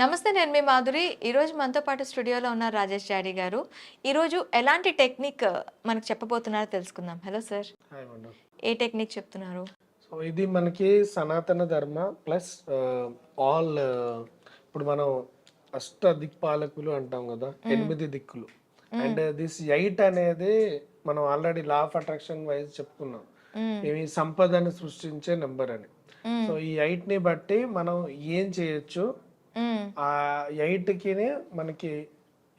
నమస్తే నేను మీ మాధురి. ఈరోజు మనతో పాటు స్టూడియోలో ఉన్న రాజేష్ డాడీ గారు. ఈరోజు ఎలాంటి టెక్నిక్ మనకు చెప్పబోతున్నారో తెలుసుకుందాం. Hello sir. ఏ టెక్నిక్ చెప్తున్నారు? సో ఇది మనకి సనాతన ధర్మ ప్లస్ ఆల్ ఇప్పుడు మనం అష్ట దిక్పాలకులు అంటాం కదా ఎనిమిది దిక్కులు. అండ్ దిస్ ఎయిట్ అనేది మనం already law of attraction wise చెప్పుకున్నాం. ఇవి సంపదను సృష్టించే నెంబర్ అని. సో ఈ ఎయిట్ని బట్టి మనం ఏం చేయొచ్చు. ఆ ఎయిట్కి మనకి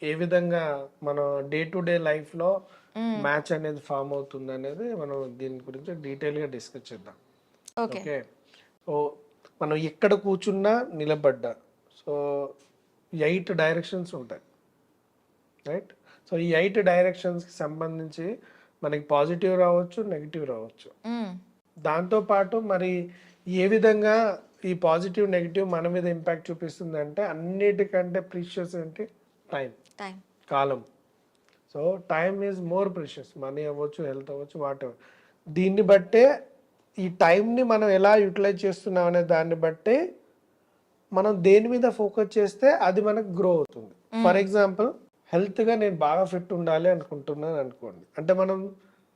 ఏ విధంగా మన డే టు డే లైఫ్లో మ్యాచ్ అనేది ఫామ్ అవుతుంది అనేది మనం దీని గురించి డీటెయిల్గా డిస్కస్ చేద్దాం. ఓకే. సో మనం ఎక్కడ కూర్చున్నా నిలబడ్డా. సో ఎయిట్ డైరెక్షన్స్ ఉంటాయి. రైట్? సో ఈ ఎయిట్ డైరెక్షన్స్కి సంబంధించి మనకి పాజిటివ్ రావచ్చు నెగిటివ్ రావచ్చు. మ్మ్. దాంతోపాటు మరి ఏ విధంగా ఈ పాజిటివ్ నెగిటివ్ మన మీద ఇంపాక్ట్ చూపిస్తుంది అంటే అన్నిటికంటే ప్రీషియస్ ఏంటి? Time time column. So time is more precious money అవ్వచ్చు హెల్త్ అవ్వచ్చు వాట్ ఎవర్ దీన్ని బట్టే ఈ టైంని మనం ఎలా యూటిలైజ్ చేస్తున్నాం అనే దాన్ని బట్టి మనం దేని మీద ఫోకస్ చేస్తే అది మనకు గ్రో అవుతుంది. ఫర్ ఎగ్జాంపుల్ హెల్త్గా నేను బాగా ఫిట్ ఉండాలి అనుకుంటున్నాను అనుకోండి. అంటే మనం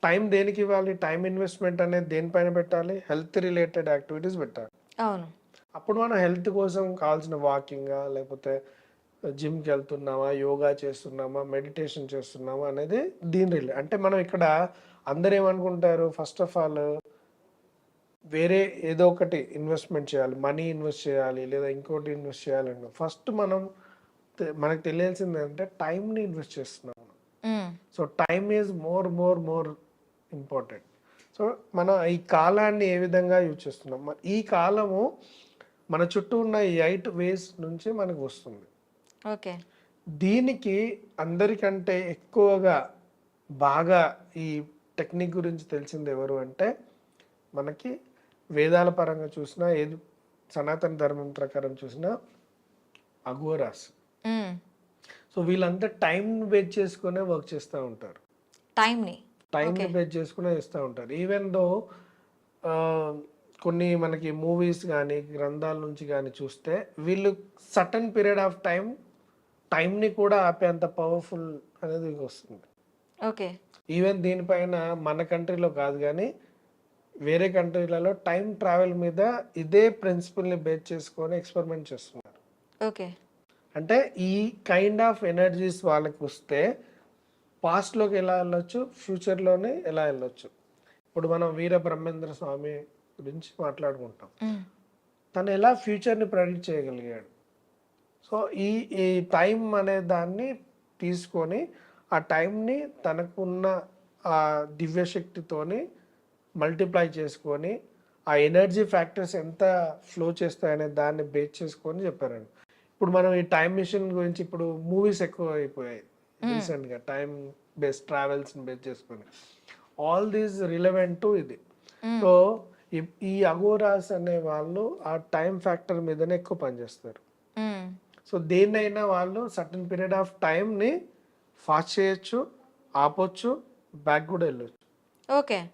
టైం దేనికి ఇవ్వాలి? టైం ఇన్వెస్ట్మెంట్ అనేది దేనిపైన పెట్టాలి? హెల్త్ రిలేటెడ్ యాక్టివిటీస్ పెట్టాలి. అవును. అప్పుడు మనం హెల్త్ కోసం కావాల్సిన వాకింగా లేకపోతే జిమ్కి వెళ్తున్నామా యోగా చేస్తున్నామా మెడిటేషన్ చేస్తున్నామా అనేది దీని రిలే అంటే మనం ఇక్కడ అందరు ఏమనుకుంటారు? ఫస్ట్ ఆఫ్ ఆల్ వేరే ఏదో ఒకటి ఇన్వెస్ట్మెంట్ చేయాలి. మనీ ఇన్వెస్ట్ చేయాలి లేదా ఇంకోటి ఇన్వెస్ట్ చేయాలని ఫస్ట్ మనం మనకు తెలియాల్సింది ఏంటంటే టైంని ఇన్వెస్ట్ చేస్తున్నాం. So time is more more more important so మనం ఈ కాలాన్ని ఏ విధంగా యూజ్ చేస్తున్నాం? ఈ కాలము మన చుట్టూ ఉన్న ఈ ఎయిట్ వేస్ నుంచి మనకు వస్తుంది. ఓకే. దీనికి అందరికంటే ఎక్కువగా బాగా ఈ టెక్నిక్ గురించి తెలిసింది ఎవరు అంటే మనకి వేదాల పరంగా చూసినా ఏది సనాతన ధర్మం ప్రకారం చూసినా అఘోరాస్. సో వీళ్ళంతా టైం బేస్ చేసుకునే వర్క్ చేస్తూ ఉంటారు. టైంని? టైంని బేస్ చేసుకునే ఇస్తూ ఉంటారు. ఈవెన్ దో కొన్ని మనకి మూవీస్ కానీ గ్రంథాల నుంచి కానీ చూస్తే వీళ్ళు సటన్ పీరియడ్ ఆఫ్ టైం టైంని కూడా ఆపేంత పవర్ఫుల్ అనేది వస్తుంది. ఓకే. ఈవెన్ దీనిపైన మన కంట్రీలో కాదు కానీ వేరే కంట్రీలలో టైం ట్రావెల్ మీద ఇదే ప్రిన్సిపల్ని బేస్ చేసుకొని ఎక్స్పెరిమెంట్ చేస్తున్నారు. ఓకే. అంటే ఈ కైండ్ ఆఫ్ ఎనర్జీస్ వాళ్ళకి వస్తే పాస్ట్లోకి ఎలా వెళ్ళొచ్చు? ఫ్యూచర్లోనే ఎలా వెళ్ళొచ్చు? ఇప్పుడు మనం వీర బ్రహ్మేంద్ర స్వామి గురించి మాట్లాడుకుంటాం. తను ఎలా ఫ్యూచర్ని ప్రెడిక్ట్ చేయగలిగాడు? సో ఈ ఈ టైం అనే దాన్ని తీసుకొని ఆ టైంని తనకున్న ఆ దివ్యశక్తితోని మల్టిప్లై చేసుకొని ఆ ఎనర్జీ ఫ్యాక్టర్స్ ఎంత ఫ్లో చేస్తాయనే దాన్ని బేస్ చేసుకొని చెప్పారండి. ఇప్పుడు మనం ఈ టైం మిషన్ గురించి ఇప్పుడు మూవీస్ ఎక్కువ అయిపోయాయి రీసెంట్గా టైం బేస్ ట్రావెల్స్ని బేస్ చేసుకొని. ఆల్ దీస్ రిలవెంట్ టు ఇది. సో ఈ- అగోరాస్ అనే వాళ్ళు ఆ టైం ఫ్యాక్టర్ మీదనే ఎక్కువ పనిచేస్తారు. మ్మ్. సో దేన్నైనా వాళ్ళు సర్టన్ పీరియడ్ ఆఫ్ టైంని ఫాస్ట్ చేయొచ్చు ఆపొచ్చు బ్యాక్ కూడా వెళ్ళొచ్చు. ఓకే.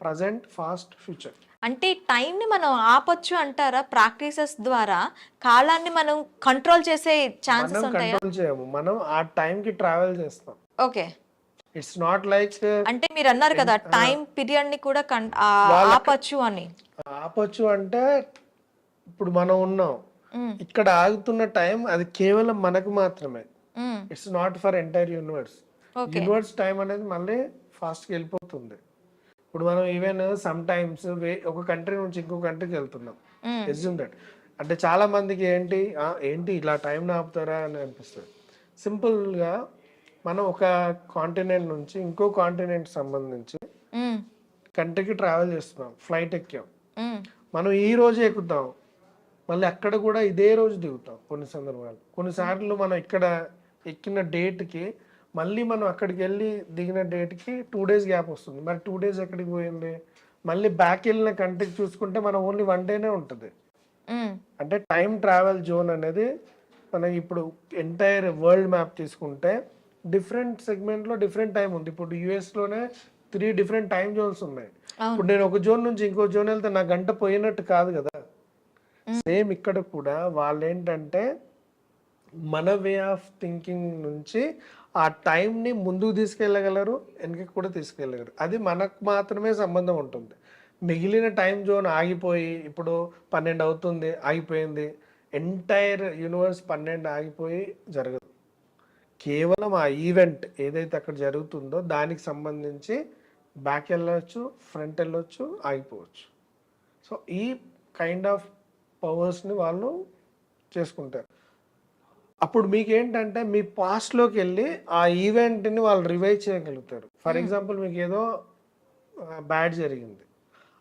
ప్రజెంట్ ఫాస్ట్ ఫ్యూచర్ అంటే టైంని మనం ఆపొచ్చు అంటారా? ప్రాక్టీసెస్ ద్వారా కాలాన్ని మనం కంట్రోల్ చేసే ఛాన్సెస్ మనం ఉంటాయా? కంట్రోల్ చేయము. మనం ఆ టైంకి ట్రావెల్ చేస్తాం. ఓకే ఇట్స్ నాట్ లైక్ అంటే మీరు అన్నారు కదా టైం పీరియడ్ని కూడా కన్- ఆ, ఆపొచ్చు అని. ఆపొచ్చు అంటే ఇప్పుడు మనం ఉన్నాం. మ్మ్. ఇక్కడ ఆగుతున్న టైం అది కేవలం మనకు మాత్రమే. మ్మ్. It's not for entire universe okay universe time అనేది మళ్ళీ ఫాస్ట్గా వెళ్ళిపోతుంది. ఇప్పుడు మనం ఈవెన్ సమ్ టైమ్స్ ఒక కంట్రీ నుంచి ఇంకో కంట్రీకి వెళ్తున్నాం. ఎస్యూమ్ దట్ అంటే చాలా మందికి ఏంటి ఏంటి ఇలా టైం ఆపుతారా అని అనిపిస్తుంది. సింపుల్గా మనం ఒక కాంటినెంట్ నుంచి ఇంకో కాంటినెంట్ సంబంధించి. కంట్రీకి ట్రావెల్ చేస్తున్నాం. ఫ్లైట్ ఎక్కాం. మనం ఈ రోజు ఎక్కుతాం. మళ్ళీ అక్కడ కూడా ఇదే రోజు దిగుతాం. కొన్ని సందర్భాలు కొన్నిసార్లు మనం ఇక్కడ ఎక్కిన డేట్కి మళ్ళీ మనం అక్కడికి వెళ్ళి దిగిన డేట్కి టూ డేస్ గ్యాప్ వస్తుంది. మరి టూ డేస్ ఎక్కడికి పోయింది? మళ్ళీ బ్యాక్ వెళ్ళిన కంట్రీకి చూసుకుంటే మనం ఓన్లీ వన్ డేనే ఉంటుంది. అంటే టైం ట్రావెల్ జోన్ అనేది మనం ఇప్పుడు ఎంటైర్ వరల్డ్ మ్యాప్ తీసుకుంటే డిఫరెంట్ సెగ్మెంట్లో డిఫరెంట్ టైం ఉంది. ఇప్పుడు యుఎస్లోనే త్రీ డిఫరెంట్ టైం జోన్స్ ఉన్నాయి. ఇప్పుడు నేను ఒక జోన్ నుంచి ఇంకో జోన్ వెళ్తే నా గంట పోయినట్టు కాదు కదా? సేమ్ ఇక్కడ కూడా వాళ్ళు ఏంటంటే మన వే ఆఫ్ థింకింగ్ నుంచి ఆ టైంని ముందుకు తీసుకెళ్ళగలరు వెనక్కి కూడా తీసుకెళ్ళగలరు. అది మనకు మాత్రమే సంబంధం ఉంటుంది. మిగిలిన టైం జోన్ ఆగిపోయి ఇప్పుడు పన్నెండు అవుతుంది ఆగిపోయింది. ఎంటైర్ యూనివర్స్ పన్నెండు ఆగిపోయి జరగదు. కేవలం ఆ ఈవెంట్ ఏదైతే అక్కడ జరుగుతుందో దానికి సంబంధించి బ్యాక్ వెళ్ళొచ్చు ఫ్రంట్ వెళ్ళొచ్చు ఆగిపోవచ్చు. సో ఈ కైండ్ ఆఫ్ పవర్స్ని వాళ్ళు చేసుకుంటారు. అప్పుడు మీకు ఏంటంటే మీ పాస్ట్లోకి వెళ్ళి ఆ ఈవెంట్ని వాళ్ళు రివైవ్ చేయగలుగుతారు. ఫర్ ఎగ్జాంపుల్ మీకు ఏదో బ్యాడ్ జరిగింది.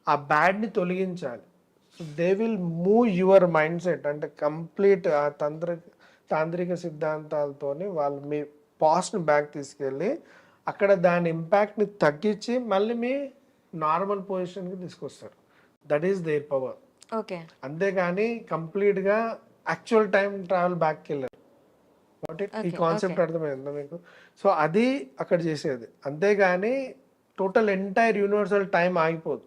ఆ బ్యాడ్ని తొలగించాలి. So they will move your mindset అంటే కంప్లీట్ ఆ తంత్ర తాంత్రిక సిద్ధాంతాలతోని వాళ్ళు మీ పాస్ట్ని బ్యాక్ తీసుకెళ్ళి అక్కడ దాని ఇంపాక్ట్ని తగ్గించి మళ్ళీ మీ నార్మల్ పొజిషన్కి తీసుకొస్తారు. That is their power okay. అంతేగాని కంప్లీట్గా యాక్చువల్ టైం ట్రావెల్ బ్యాక్కి వెళ్ళారు It? ఈ కాన్సెప్ట్ అర్థమైందా మీకు? సో అది అక్కడ చేసేది. అంతేగాని టోటల్ ఎంటైర్ యూనివర్సల్ టైం ఆగిపోదు.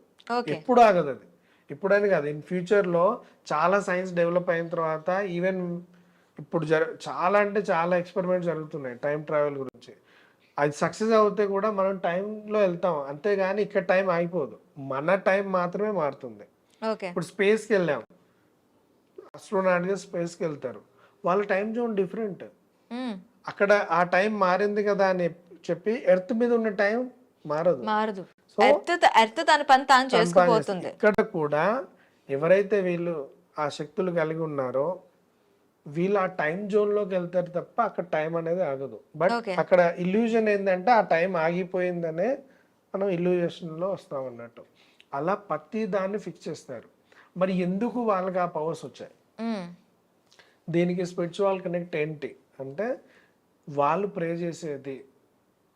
ఎప్పుడు ఆగదు అది. ఇప్పుడని కాదు. ఇన్ ఫ్యూచర్లో చాలా సైన్స్ డెవలప్ అయిన తర్వాత ఈవెన్ ఇప్పుడు జర చాలా అంటే చాలా ఎక్స్పెరిమెంట్ జరుగుతున్నాయి టైం ట్రావెల్ గురించి. అది సక్సెస్ అవుతే కూడా మనం టైంలో వెళ్తాం. అంతేగాని ఇక్కడ టైం ఆగిపోదు. మన టైం మాత్రమే మారుతుంది. ఇప్పుడు స్పేస్కి వెళ్ళాం. అస్ట్రోనాట్గా స్పేస్కి వెళ్తారు. వాళ్ళ టైం జోన్ డిఫరెంట్. అక్కడ ఆ టైం మారింది కదా అని చెప్పి ఎర్త్ మీద ఉన్న టైం మారదు. మారదు. ఎర్త్ తన పని తాను చేసుకుపోతుంది. ఇక్కడ కూడా ఎవరైతే వీళ్ళు ఆ శక్తులు కలిగి ఉన్నారో వీళ్ళు ఆ టైం జోన్లోకి వెళ్తారు తప్ప అక్కడ టైం అనేది ఆగదు. బట్. అక్కడ ఇల్యూజన్ ఏంటంటే ఆ టైం ఆగిపోయిందనే మనం illusion లో వస్తాం అన్నట్టు. అలా ప్రతి దాన్ని ఫిక్స్ చేస్తారు. మరి ఎందుకు వాళ్ళకి ఆ పవర్స్ వచ్చాయి. దీనికి స్పిరిచువల్ కనెక్ట్ ఏంటి? అంటే వాళ్ళు ప్రే చేసేది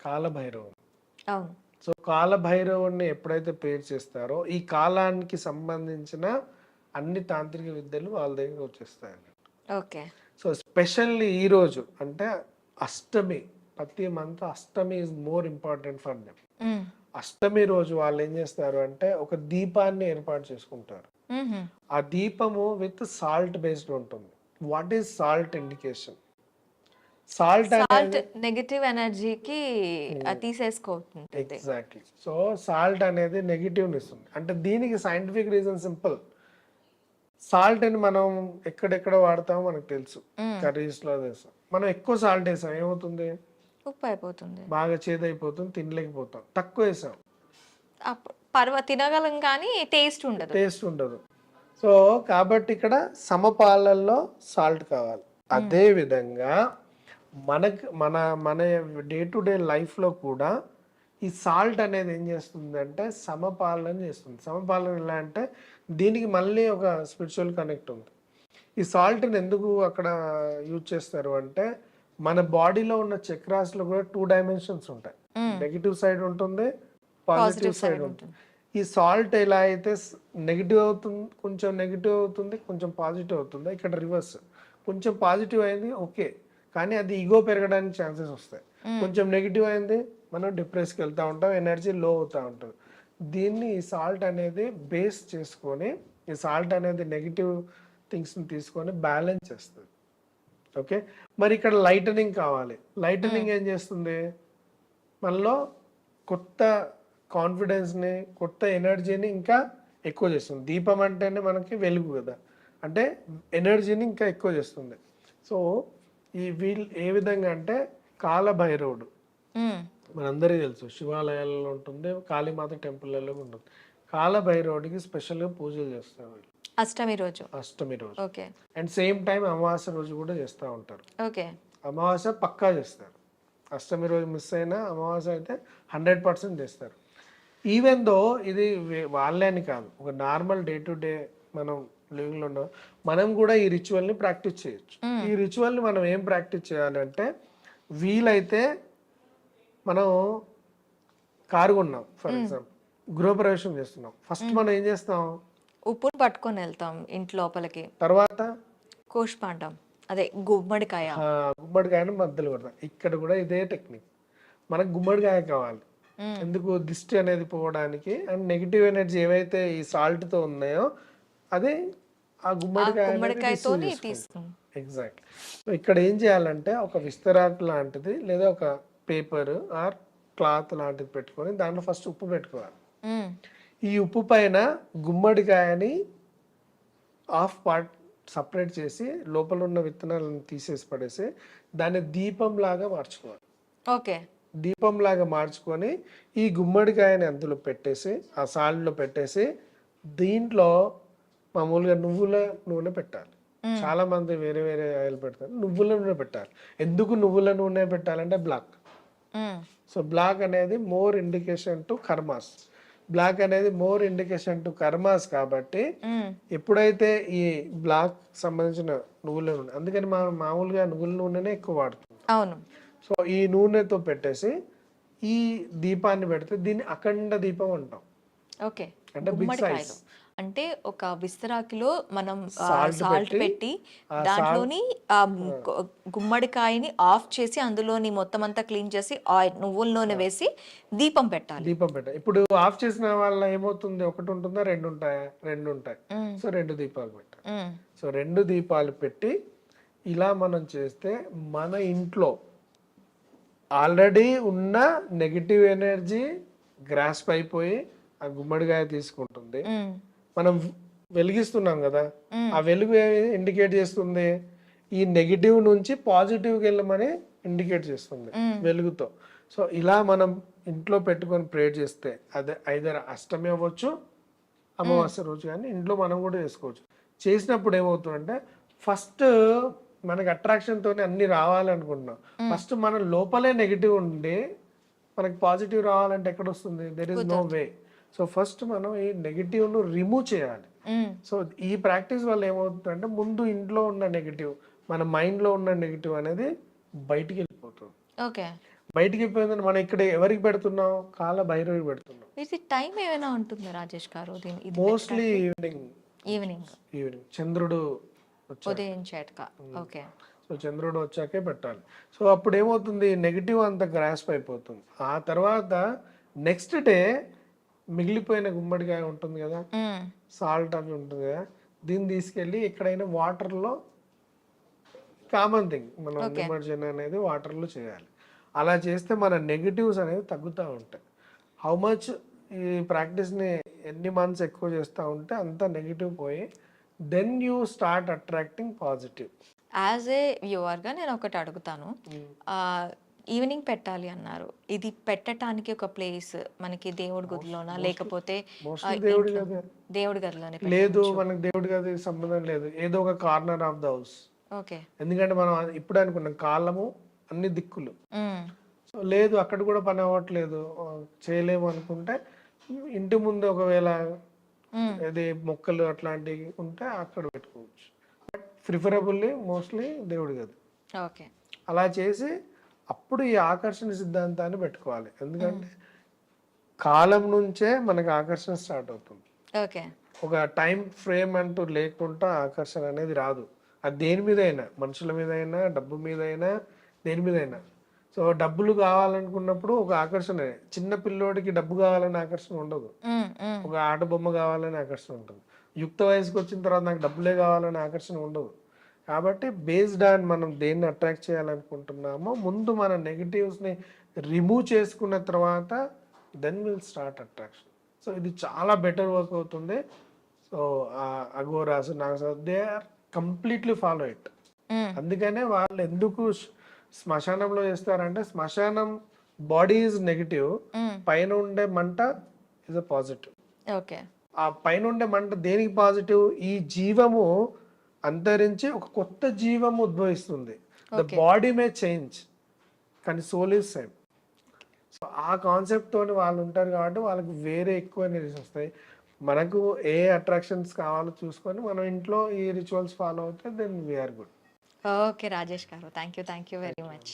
కాలభైరవం అవును. సో కాలభైరవుడిని ఎప్పుడైతే ప్రేర్ చేస్తారో ఈ కాలానికి సంబంధించిన అన్ని తాంత్రిక విద్యలు వాళ్ళ దగ్గర వచ్చేస్తాయి ఓకే. సో స్పెషల్లీ ఈరోజు అంటే అష్టమి ప్రతి month Ashtami is more important for them. Ashtami రోజు వాళ్ళు ఏం చేస్తారు అంటే ఒక దీపాన్ని ఏర్పాటు చేసుకుంటారు. ఆ దీపము విత్ సాల్ట్ బేస్డ్ ఉంటుంది. What is salt indication salt salt negative ఎనర్జీకి తీసేసుకోతుంది ఎగ్జాక్ట్లీ సో సాల్ట్ అనేది నెగిటివ్ ఇస్తుంది అంటే దీనికి సైంటిఫిక్ రీజన్ సింపుల్ సాల్ట్ అని మనం ఎక్కడెక్కడ వాడతామో మనకు తెలుసు. మ్మ్. కర్రీస్లో వేస్తాం మనం ఎక్కువ సాల్ట్ వేసాం. ఏమవుతుంది? ఉప్పు అయిపోతుంది. బాగా చేదైపోతుంది తినలేకపోతాం. తక్కువ వేసాం. పర్వ తినగలం కానీ టేస్ట్ ఉండదు. టేస్ట్ ఉండదు. సో కాబట్టి ఇక్కడ సమపాలల్లో సాల్ట్ కావాలి. అదే విధంగా మనకు మన మన డే టు డే లైఫ్లో కూడా ఈ సాల్ట్ అనేది ఏం చేస్తుంది అంటే సమపాలన చేస్తుంది. సమపాలన ఎలా అంటే దీనికి మళ్ళీ ఒక స్పిరిచువల్ కనెక్ట్ ఉంది. ఈ సాల్ట్ని ఎందుకు అక్కడ యూజ్ చేస్తారు అంటే మన బాడీలో ఉన్న చక్రాస్లో కూడా టూ డైమెన్షన్స్ ఉంటాయి. నెగిటివ్ సైడ్ ఉంటుంది పాజిటివ్ సైడ్ ఉంటుంది. ఈ సాల్ట్ ఎలా అయితే నెగిటివ్ అవుతుంది కొంచెం నెగిటివ్ అవుతుంది కొంచెం పాజిటివ్ అవుతుంది ఇక్కడ రివర్స్. కొంచెం పాజిటివ్ అయింది ఓకే. కానీ అది ఈగో పెరగడానికి ఛాన్సెస్ వస్తాయి. కొంచెం నెగిటివ్ అయింది మనం డిప్రెస్కి వెళ్తూ ఉంటాం ఎనర్జీ లో అవుతూ ఉంటుంది. దీన్ని ఈ సాల్ట్ అనేది బేస్ చేసుకొని ఈ సాల్ట్ అనేది నెగిటివ్ థింగ్స్ని తీసుకొని బ్యాలెన్స్ చేస్తుంది. ఓకే మరి ఇక్కడ లైటనింగ్ కావాలి. లైటనింగ్ ఏం చేస్తుంది? మనలో కొత్త కాన్ఫిడెన్స్ని కొత్త ఎనర్జీని ఇంకా ఎక్కువ చేస్తుంది. దీపం అంటేనే మనకి వెలుగు కదా. అంటే ఎనర్జీని ఇంకా ఎక్కువ చేస్తుంది. సో ఈ వీల్ ఏ విధంగా అంటే కాలభైరవుడు. మనందరికీ తెలుసు. శివాలయాల్లో ఉంటుంది కాళీమాత టెంపుల్లలో ఉంటుంది. కాలభైరవుడికి స్పెషల్గా పూజలు చేస్తారు వీళ్ళు. అష్టమి రోజు. అష్టమి రోజు. ఓకే. అండ్ సేమ్ టైం అమావాస్య రోజు కూడా చేస్తూ ఉంటారు. ఓకే. అమావాస్య పక్కా చేస్తారు. అష్టమి రోజు మిస్ అయినా అమావాస్య అయితే హండ్రెడ్ పర్సెంట్ చేస్తారు. ఈవెన్ దో ఇది వాళ్ళే అని కాదు. ఒక నార్మల్ డే టు డే మనం లివింగ్లో ఉన్న. మనం కూడా ఈ రిచువల్ని ప్రాక్టీస్ చేయొచ్చు. ఈ రిచువల్ని మనం ఏం ప్రాక్టీస్ చేయాలంటే వీలైతే మనం కారు కొన్నాం ఫర్ ఎగ్జాంపుల్ గృహప్రవేశం చేస్తున్నాం. ఫస్ట్ మనం ఏం చేస్తాం? ఉప్పును పట్టుకొని వెళ్తాం ఇంటి లోపలికి. తర్వాత కోష్పాండం. అదే గుమ్మడికాయ. గుమ్మడికాయను మధ్యలో కొడతాం. ఇక్కడ కూడా ఇదే టెక్నిక్ మనకు గుమ్మడికాయ కావాలి. ఎందుకు? దిష్టి అనేది పోవడానికి అండ్ నెగిటివ్ ఎనర్జీ ఏవైతే ఈ సాల్ట్తో ఉన్నాయో అది ఆ ఆ గుమ్మడికాయ గుమ్మడికాయతో ఎగ్జాక్ట్ ఇక్కడ ఏం చేయాలంటే ఒక విస్తరాకు లాంటిది లేదా ఒక పేపర్ ఆర్ క్లాత్ లాంటిది పెట్టుకొని దాంట్లో ఫస్ట్ ఉప్పు పెట్టుకోవాలి. ఈ ఉప్పు పైన గుమ్మడికాయని హాఫ్ పార్ట్ సపరేట్ చేసి లోపల ఉన్న విత్తనాలను తీసేసి పడేసి దాన్ని దీపం లాగా మార్చుకోవాలి. ఓకే. దీపం లాగా మార్చుకొని ఈ గుమ్మడికాయని అందులో పెట్టేసి ఆ సాల్ట్లో పెట్టేసి దీంట్లో మామూలుగా నువ్వుల నూనె పెట్టాలి. చాలా మంది వేరే వేరే ఆయిల్ పెడతారు. నువ్వుల నూనె పెట్టాలి. ఎందుకు నువ్వుల నూనె పెట్టాలంటే బ్లాక్. సో బ్లాక్ అనేది more indication to karmas. Black అనేది మోర్ ఇండికేషన్ టు కర్మాస్ కాబట్టి. ఎప్పుడైతే ఈ బ్లాక్ సంబంధించిన నువ్వుల నూనె అందుకని మనం మామూలుగా నువ్వుల నూనెనే ఎక్కువ వాడుతాం. అవును. సో ఈ నూనెతో పెట్టేసి ఈ దీపాన్ని పెడితే దీన్ని అఖండ దీపం అంటాం. ఓకే. అంటే గుమ్మడికాయలు. size. అంటే ఒక విస్తరాకిలో మనం సాల్ట్ పెట్టి, దాంట్లోని గుమ్మడికాయని ఆఫ్ చేసి అందులోని మొత్తం అంతా క్లీన్ చేసి ఆయిల్ నువ్వుల నూనె వేసి దీపం పెట్టాలి. దీపం పెట్టాలి ఇప్పుడు ఆఫ్ చేసిన వాళ్ళ ఏమవుతుంది? ఒకటి ఉంటుందా? రెండు ఉంటాయా? రెండు ఉంటాయి. సో రెండు దీపాలు పెట్టాలి. సో రెండు దీపాలు పెట్టి ఇలా మనం చేస్తే మన ఇంట్లో ఆల్రెడీ ఉన్న నెగిటివ్ ఎనర్జీ గ్రాస్ప్ అయిపోయి ఆ గుమ్మడికాయ తీసుకుంటుంది. మనం వెలిగిస్తున్నాం కదా. ఆ వెలుగు ఇండికేట్ చేస్తుంది? ఈ నెగిటివ్ నుంచి పాజిటివ్కి వెళ్ళమని ఇండికేట్ చేస్తుంది. వెలుగుతో. సో ఇలా మనం ఇంట్లో పెట్టుకొని ప్రేర్ చేస్తే అదే ఐదర్ అష్టమి అవ్వచ్చు అమావాస్య రోజు కానీ ఇంట్లో మనం కూడా చేసుకోవచ్చు. చేసినప్పుడు ఏమవుతుందంటే ఫస్ట్ మనకి అట్రాక్షన్ తోనే అన్ని రావాలనుకుంటున్నాం. ఫస్ట్ మన లోపలే నెగిటివ్ ఉండి మనకి పాజిటివ్ రావాలంటే ఎక్కడ వస్తుంది? There is no way so first మనం ఈ నెగిటివ్ను రిమూవ్ చేయాలి. సో ఈ ప్రాక్టీస్ వల్ల ఏమవుతుందంటే ముందు ఇంట్లో ఉన్న నెగిటివ్ మన మైండ్లో ఉన్న నెగిటివ్ అనేది బయటికి వెళ్ళిపోతుంది. ఓకే. బయటికి వెళ్ళిపోయిందని మనం ఇక్కడ ఎవరికి పెడుతున్నాం? కాల భైరవి పెడుతున్నాం. టైం ఏమైనా ఉంటుందా రాజేష్ గారు? మోస్ట్లీ ఈవినింగ్ ఈవినింగ్ ఈవినింగ్ చంద్రుడు వచ్చాక ఉదయం చేటక ఓకే. సో చంద్రుడు వచ్చాకే పెట్టాలి. సో అప్పుడు ఏమవుతుంది? నెగిటివ్ అంత గ్రాస్ప్ అయిపోతుంది. ఆ తర్వాత నెక్స్ట్ డే మిగిలిపోయిన గుమ్మడికాయ ఉంటుంది కదా. సాల్ట్ అవి ఉంటుంది కదా దీన్ని తీసుకెళ్ళి ఎక్కడైనా వాటర్లో కామన్ థింగ్ మనం నిమజ్జన అనేది వాటర్లో చేయాలి. అలా చేస్తే మన నెగిటివ్స్ అనేవి తగ్గుతూ ఉంటాయి. హౌ మచ్ ఈ ప్రాక్టీస్ని ఎన్ని మంత్స్ ఎక్కువ చేస్తూ ఉంటే అంత నెగిటివ్ పోయి then you start attracting positive as a వ్యూవర్గా నేను ఒకటి అడుగుతాను. ఈవినింగ్ పెట్టాలి అన్నారు. ఇది పెట్టడానికి ఒక ప్లేస్ మనకి దేవుడి గదిలోనా? లేకపోతే దేవుడి గదిలోనే లేదు మనకు దేవుడి గది సంబంధం లేదు. ఏదో ఒక corner of the house. Okay. ఎందుకంటే మనం ఇప్పుడు అనుకున్నాం కాళ్ళము అన్ని దిక్కులు. సో లేదు అక్కడ కూడా పని అవ్వట్లేదు. చేయలేము అనుకుంటే ఇంటి ముందు ఒకవేళ అది మొక్కలు అట్లాంటివి ఉంటే అక్కడ పెట్టుకోవచ్చు. బట్ ప్రిఫరబుల్లీ మోస్ట్లీ దేవుడి గది. ఓకే. అలా చేసి అప్పుడు ఈ ఆకర్షణ సిద్ధాంతాన్ని పెట్టుకోవాలి. ఎందుకంటే కాలం నుంచే మనకు ఆకర్షణ స్టార్ట్ అవుతుంది. ఓకే. ఒక టైం ఫ్రేమ్ అంటూ లేకుండా ఆకర్షణ అనేది రాదు. అది దేని మీద అయినా మనుషుల మీద అయినా డబ్బు మీద అయినా దేని మీద అయినా సో డబ్బులు కావాలనుకున్నప్పుడు ఒక ఆకర్షణ. చిన్న పిల్లోడికి డబ్బు కావాలని ఆకర్షణ ఉండదు. ఒక ఆట బొమ్మ కావాలని ఆకర్షణ ఉంటుంది. యుక్త వయసుకి వచ్చిన తర్వాత నాకు డబ్బులే కావాలని ఆకర్షణ ఉండదు. కాబట్టి బేస్డ్ ఆన్ మనం దేన్ని అట్రాక్ట్ చేయాలనుకుంటున్నామో ముందు మన నెగిటివ్స్ని రిమూవ్ చేసుకున్న తర్వాత then will start attraction so ఇది చాలా బెటర్ వర్క్ అవుతుంది. సో అగోరాస్ నాకు they are completely follow it అందుకనే వాళ్ళు ఎందుకు శ్మ- శ్మశానంలో చేస్తారంటే శ్మశానం బాడీ ఈజ్ నెగిటివ్ పైన ఉండే మంట ఇస్ అ పాజిటివ్ ఓకే ఆ పైన ఉండే మంట దేనికి పాజిటివ్ ఈ జీవము అంతరించి ఒక కొత్త జీవం ఉద్భవిస్తుంది. ద బాడీ మే చేంజ్ కానీ సోల్ ఈజ్ సేమ్ సో ఆ కాన్సెప్ట్ తోని వాళ్ళు ఉంటారు కాబట్టి వాళ్ళకి వేరే ఎక్కువ ఎనర్జీస్ వస్తాయి. మనకు ఏ అట్రాక్షన్స్ కావాలో చూసుకొని మనం ఇంట్లో ఈ రిచువల్స్ ఫాలో అవుతే then we're good okay Rajesh garu. Thank you thank you very much